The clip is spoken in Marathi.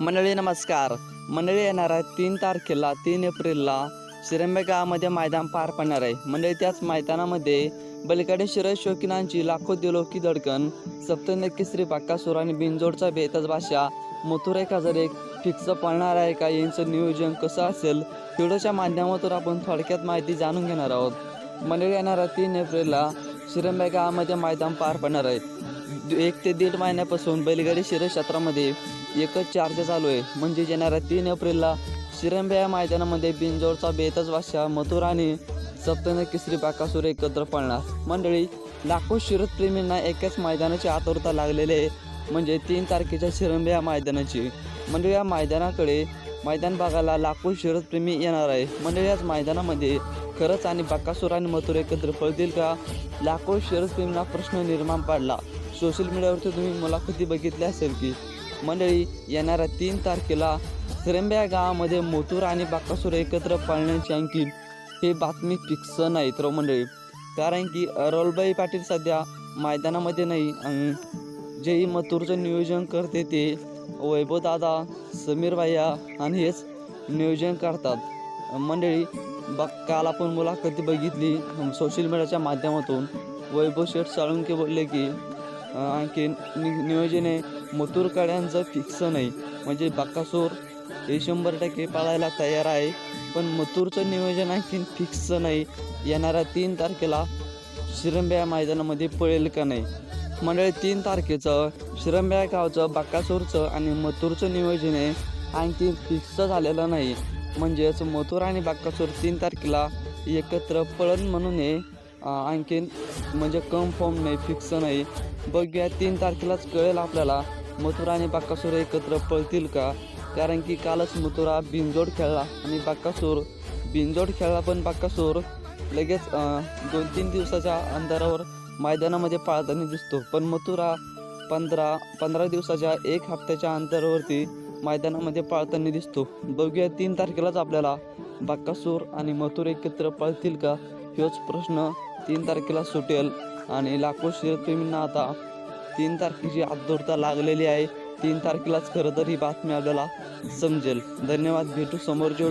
मंडळी नमस्कार. मंडळी येणार आहे तीन तारखेला तीन एप्रिलला शिरंबे मैदान पार पडणार आहे. मंडळी त्याच मैदानामध्ये बलिकडे शिरज शौकीनांची लाखो दिलोकी धडकन सप्तनक्की श्री बाक्कासूर आणि बिनजोडचा बेतच भाषा मथुर एक हजार एक फिक्स पळणार आहे का? यांचं नियोजन कसं असेल? व्हिडिओच्या माध्यमातून आपण थोडक्यात माहिती जाणून घेणार आहोत. मंडळी येणाऱ्या तीन एप्रिलला शिरंबे मैदान पार पडणार आहे. एक ते दीड महिन्यापासून बैलगाडी शिरय क्षेत्रामध्ये एकच चार्ज चालू आहे. म्हणजे येणाऱ्या तीन एप्रिलला शिरंबे या मैदानामध्ये बिनजोडचा बेतज वाशा मथुर आणि सप्तन केसरी बाकासूर एकत्र पळणार. मंडळी लाखो शिरतप्रेमींना एकाच मैदानाची आतुरता लागलेली आहे. म्हणजे तीन तारखेच्या शिरंबे या मैदानाची. मंडळी या मैदानाकडे मैदान भागाला लाखो शिरतप्रेमी येणार आहे. मंडळी याच मैदानामध्ये खरंच आणि बाकासूर आणि मथुर एकत्र पळतील का? लाखो शिरतप्रेमींना प्रश्न निर्माण पडला. सोशल मीडियावरती तुम्ही मुलाखती बघितल्या असेल की मंडळी येणाऱ्या तीन तारखेला सिरंब्या गावामध्ये मोतूर आणि बाकासूर एकत्र पाळण्याची आणखी हे बातमी फिक्स नाही तर मंडळी. कारण की अरोलबाई पाटील सध्या मैदानामध्ये नाही आणि जेही मथुरचं नियोजन करते ते वैभव दादा समीर भाया आणि हेच नियोजन करतात. मंडळी बघ काल आपण मुलाखती बघितली. सोशल मीडियाच्या माध्यमातून वैभव शेठ साळुंके बोलले की आणखी नि नियोजन आहे. मथुरकड्यांचं फिक्स नाही. म्हणजे बाकासूर हे शंभर टक्के पाळायला तयार आहे. पण मथुरचं नियोजन आणखीन फिक्स नाही. येणाऱ्या तीन तारखेला शिरंब्या मैदानामध्ये पळेल का नाही? मंडळी तीन तारखेचं शिरंब्या गावचं बाकासूरचं आणि मथुरचं नियोजन आहे आणखी फिक्स झालेलं नाही. म्हणजेच मथुर आणि बाकासूर तीन तारखेला एकत्र पळण म्हणून आहे आणखीन म्हणजे कन्फर्म नाही फिक्स नाही. बघूया तीन तारखेलाच कळेल आपल्याला. मथुरा आणि बाकासूर एकत्र पळतील का? कारण की कालच मथुरा बिंजोड खेळला आणि बाकासूर बिंजोड खेळला पण बाकासूर लगेच दोन तीन दिवसाच्या अंतरावर मैदानामध्ये पाळताना दिसतो. पण मथुरा पंधरा पंधरा दिवसाच्या एक हप्त्याच्या अंतरावरती मैदानामध्ये पाळताना दिसतो. बघूया तीन तारखेलाच आपल्याला बाकासूर आणि मथुर एकत्र पळतील का? ह्योच प्रश्न तीन तारखेला सुटेल. आणि लाखो शिरप्रेमींना आता तीन तारखेची आतुरता लागलेली आहे. तीन तारखेलाच खरं तर ही बातमी आपल्याला समजेल. धन्यवाद. भेटू समोरच्या